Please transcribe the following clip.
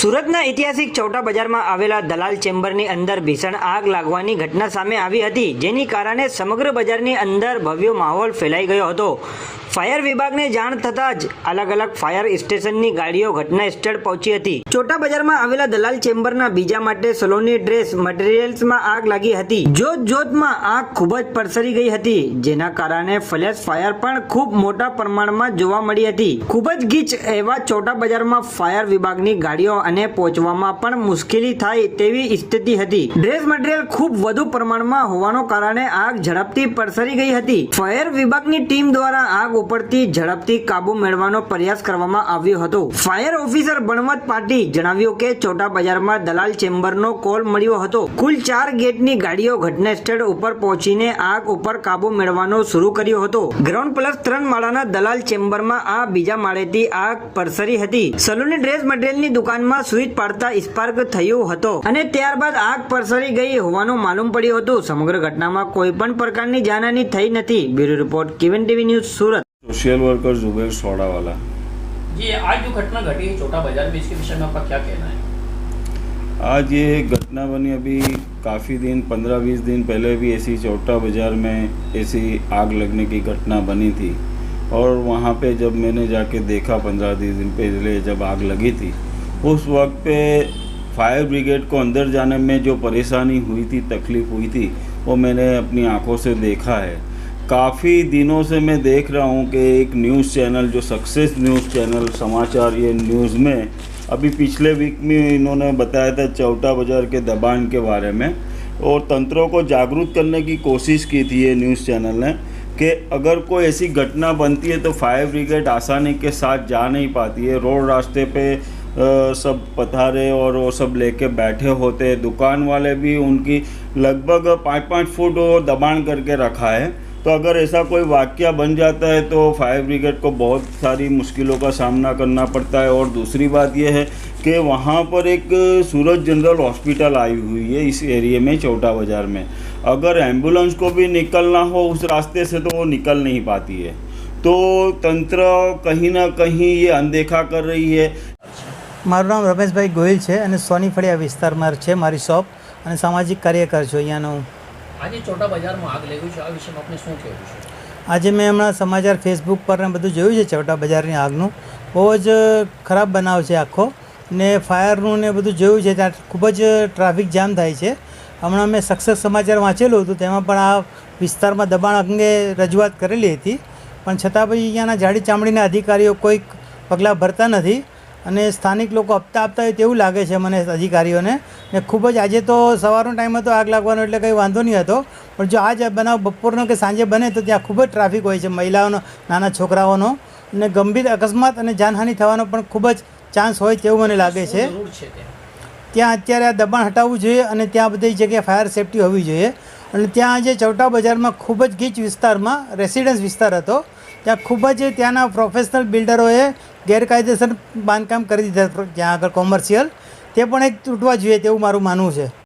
સુરતના ઐતિહાસિક ચૌટા બજારમાં આવેલા દલાલ ચેમ્બરની અંદર ભીષણ આગ લાગવાની ઘટના સામે આવી હતી, જેની કારણે સમગ્ર બજારની અંદર ભવ્ય માહોલ ફેલાઈ ગયો હતો. ફાયર વિભાગને જાણ થતાં જ અલગ અલગ ફાયર સ્ટેશનની ગાડીઓ ઘટના સ્થળ પહોંચી હતી. ચોટા બજારમાં આવેલા દલાલ ચેમ્બરના બીજા માટે સલોની ડ્રેસ મટીરિયલ્સમાં આગ લાગી હતી. જોત જોતમાં આગ ખૂબ જ પરસરી ગઈ હતી, જેના કારણે ફ્લેશ ફાયર પણ ખૂબ મોટા પ્રમાણમાં જોવા મળી હતી. ખૂબ જ ગીચ એવા ચોટા બજારમાં ફાયર વિભાગની ગાડીઓ અને પહોંચવામાં પણ મુશ્કેલી થાય તેવી સ્થિતિ હતી. ડ્રેસ મટીરિયલ ખૂબ વધુ પ્રમાણમાં હોવાનો કારણે આગ ઝડપથી પરસરી ગઈ હતી. ફાયર વિભાગની ટીમ દ્વારા આગ ઉપરથી ઝડપથી કાબુ મેળવવાનો પ્રયાસ કરવામાં આવ્યો હતો. ફાયર ઓફિસર બણવત પાટી જણાવ્યું કે ચોટા બજારમાં દલાલ ચેમ્બરનો કોલ મળ્યો હતો. કુલ ચાર ગેટની ગાડીઓ ઘટના સ્થળ ઉપર પહોંચીને આગ ઉપર કાબુ મેળવવાનો શરૂ કર્યો હતો. ગ્રાઉન્ડ પ્લસ ત્રણ માળાના દલાલ ચેમ્બરમાં આ બીજા માળેથી આગ પરસરી હતી. સલૂની ડ્રેસ મટીરિયલની દુકાનમાં સ્વિચ પાડતા સ્પાર્ક થયો હતો અને ત્યારબાદ આગ પરસરી ગઈ હોવાનું માલુમ પડ્યું હતું સમગ્ર ઘટનામાં કોઈ પણ પ્રકારની જાનહાની થઈ નથી bureau report કેવન TV news Surat social worker Zuber Sodawala ji आज जो घटना घटी है छोटा बाजार में इसके विषय में आपका क्या कहना है आज ये घटना बनी अभी काफ़ी दिन पंद्रह बीस दिन पहले भी ऐसी चौटा बाज़ार में ऐसी आग लगने की घटना बनी थी और वहाँ पे जब मैंने जाके देखा पंद्रह बीस दिन पहले जब आग लगी थी उस वक्त पे फायर ब्रिगेड को अंदर जाने में जो परेशानी हुई थी तकलीफ़ हुई थी वो मैंने अपनी आँखों से देखा है। काफ़ी दिनों से मैं देख रहा हूँ कि एक न्यूज़ चैनल जो सक्सेस न्यूज़ चैनल समाचार ये न्यूज़ में अभी पिछले वीक में इन्होंने बताया था चौटा बाज़ार के दबान के बारे में और तंत्रों को जागरूक करने की कोशिश की थी ये न्यूज़ चैनल ने कि अगर कोई ऐसी घटना बनती है तो फायर ब्रिगेड आसानी के साथ जा नहीं पाती है। रोड रास्ते पे अ, सब पथारे और वो सब लेके बैठे होते हैं। दुकान वाले भी उनकी लगभग पाँच पाँच फुट वो दबाण करके रखा है। तो अगर ऐसा कोई वाक्य बन जाता है तो फायर ब्रिगेड को बहुत सारी मुश्किलों का सामना करना पड़ता है। और दूसरी बात यह है कि वहाँ पर एक सूरज जनरल हॉस्पिटल आई हुई है इस एरिया में, चौटा बाज़ार में। अगर एंबुलेंस को भी निकलना हो उस रास्ते से तो वो निकल नहीं पाती है। तो तंत्र कहीं ना कहीं ये अनदेखा कर रही है। મારું નામ રમેશભાઈ ગોહિલ છે અને સોની ફળિયા વિસ્તારમાં છે મારી શોપ અને સામાજિક કાર્યકર છું અહીંયાનો. આજે ચોટા બજારમાં આગ લાગી છે આ વિશે આપને શું કહેવું છે? આજે મેં હમણાં સમાચાર ફેસબુક પર ને બધું જોયું છે ચોટા બજારની આગનું. બહુ જ ખરાબ બનાવ છે આખો. ને ફાયરનું ને બધું જોયું છે ત્યાં ખૂબ જ ટ્રાફિક જામ થાય છે. હમણાં મેં સક્સેસ સમાચાર વાંચેલું હતું તેમાં પણ આ વિસ્તારમાં દબાણ અંગે રજૂઆત કરેલી હતી. પણ છતાં પછી અહીંયાના જાડી ચામડીના અધિકારીઓ કોઈક પગલાં ભરતા નથી. અને સ્થાનિક લોકો આપતા આપતા હોય તેવું લાગે છે મને અધિકારીઓને. ને ખૂબ જ આજે તો સવારનો ટાઈમ હતો આગ લાગવાનો એટલે કંઈ વાંધો નહીં હતો. પણ જો આજ બનાવ બપોરનો કે સાંજે બને તો ત્યાં ખૂબ જ ટ્રાફિક હોય છે મહિલાઓનો નાના છોકરાઓનો. અને ગંભીર અકસ્માત અને જાનહાનિ થવાનો પણ ખૂબ જ ચાન્સ હોય તેવું મને લાગે છે. ત્યાં? અત્યારે આ દબાણ હટાવવું જોઈએ અને ત્યાં બધી જગ્યાએ ફાયર સેફટી હોવી જોઈએ. અને ત્યાં આજે ચૌટા બજારમાં ખૂબ જ ગીચ વિસ્તારમાં રેસિડન્સ વિસ્તાર હતો. ત્યાં ખૂબ જ ત્યાંના પ્રોફેશનલ બિલ્ડરોએ ગેરકાયદેસર બાંધકામ કરી દીધા ત્યાં આગળ કોમર્શિયલ તે પણ એક તૂટવા જોઈએ તેવું મારું માનવું છે.